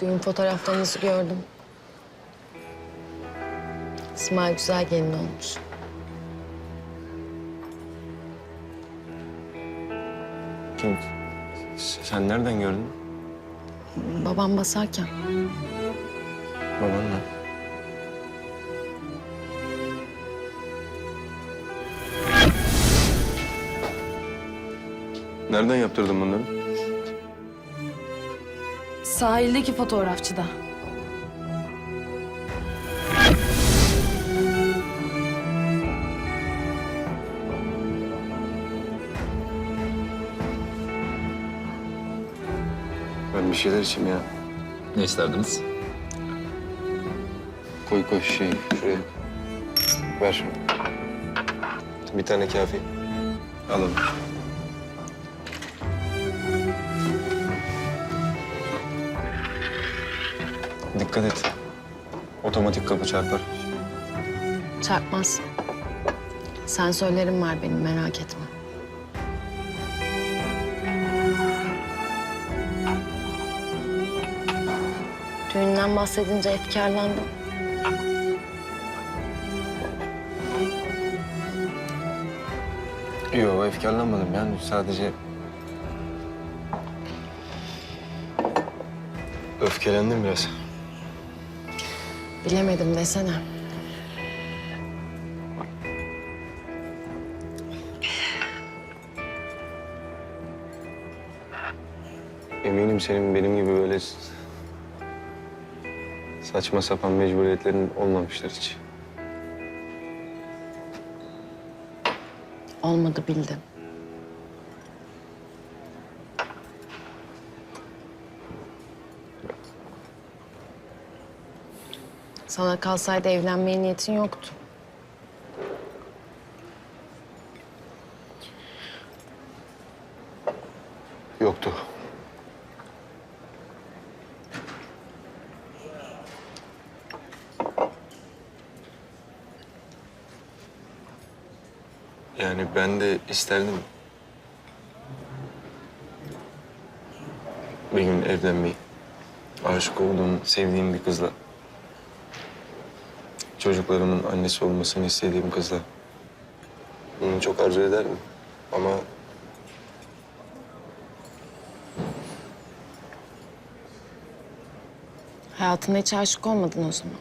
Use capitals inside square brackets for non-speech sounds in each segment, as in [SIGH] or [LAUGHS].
Düğün fotoğraflarınızı gördüm. İsmail güzel gelin olmuş. Kim? Sen nereden gördün? Babam basarken. Babanla. Nereden yaptırdın bunları? Sahildeki fotoğrafçıda. Ben bir şeyler içeyim ya. Ne isterdiniz? Koy koy şey şuraya. Ver şunu. Bir tane kafi. Alalım. Dikkat et. Otomatik kapı çarpar. Çarpmaz. Sensörlerim var benim merak etme. Düğünden bahsedince efkarlandım. Yok efkarlanmadım yani sadece... Öfkelendim biraz. Bilemedim desene. Eminim senin benim gibi böyle saçma sapan mecburiyetlerin olmamıştır hiç. Olmadı bildim. Sana kalsaydı evlenmeye niyetin yoktu. Yoktu. Yani ben de isterdim. Bir gün evlenmeyi. Aşık olduğum, sevdiğim bir kızla. Çocuklarımın annesi olmasını istediğim kızla. Bunu çok arzu ederdim. Ama Hayatına hiç aşık olmadın o zaman.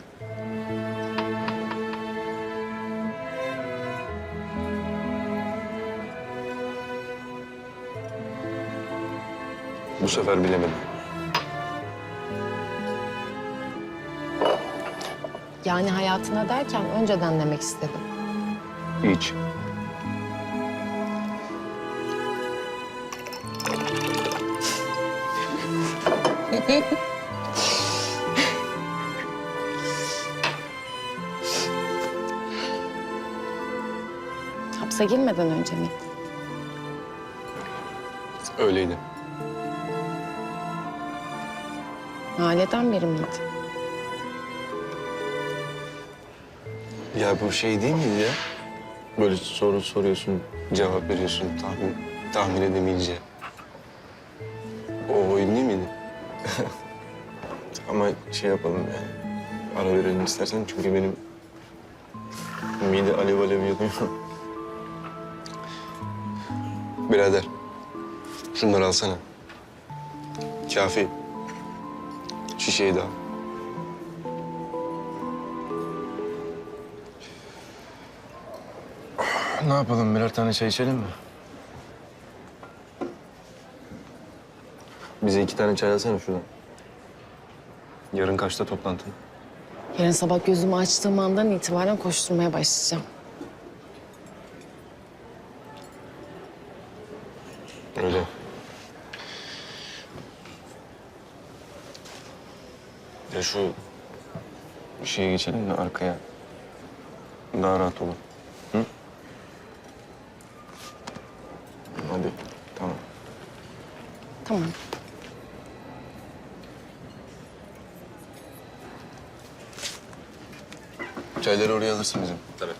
bu sefer bilemedim. Yani hayatına derken önceden demek istedim. Hiç. [LAUGHS] Hapse girmeden önce mi? Öyleydi. Aileden biri miydi? Ya bu şey değil miydi ya? Böyle soru soruyorsun, cevap veriyorsun tahmin, tahmin edemeyince. O oyun değil miydi? [LAUGHS] Ama şey yapalım yani. Ara verelim istersen çünkü benim mide alev alev yanıyor. [LAUGHS] Birader, şunları alsana. Kafi. Şişeyi de al. Ne yapalım? Birer tane çay içelim mi? Bize iki tane çay alsana şuradan. Yarın kaçta toplantın? Yarın sabah gözümü açtığım andan itibaren koşturmaya başlayacağım. Öyle. Ya şu şeye geçelim mi arkaya? Daha rahat olur. Hadi. Tamam. Tamam. Çayları oraya alırsın bizim. Tabii.